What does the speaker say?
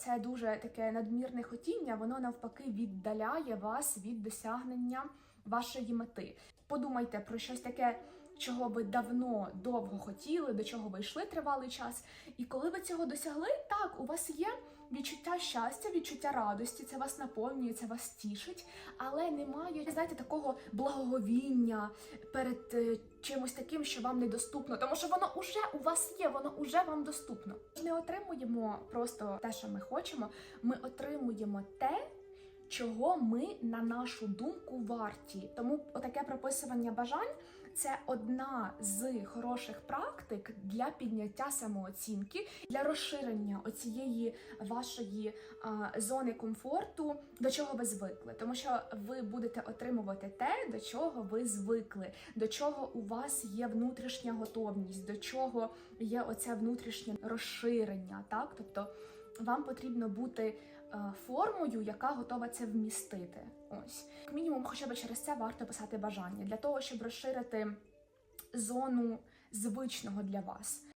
оце дуже таке надмірне хотіння, воно навпаки віддаляє вас від досягнення вашої мети. Подумайте про щось таке, чого ви давно довго хотіли, до чого ви йшли тривалий час. І коли ви цього досягли, так, у вас є відчуття щастя, відчуття радості, це вас наповнює, це вас тішить, але немає, знаєте, такого благоговіння перед е, чимось таким, що вам недоступно, тому що воно уже у вас є, воно уже вам доступно. Не отримуємо просто те, що ми хочемо, ми отримуємо те. Чого ми на нашу думку варті, тому отаке прописування бажань це одна з хороших практик для підняття самооцінки, для розширення оцієї вашої а, зони комфорту, до чого ви звикли. Тому що ви будете отримувати те, до чого ви звикли, до чого у вас є внутрішня готовність, до чого є оце внутрішнє розширення. Так, тобто вам потрібно бути е, формою, яка готова це вмістити. Ось як мінімум, хоча б через це варто писати бажання для того, щоб розширити зону звичного для вас.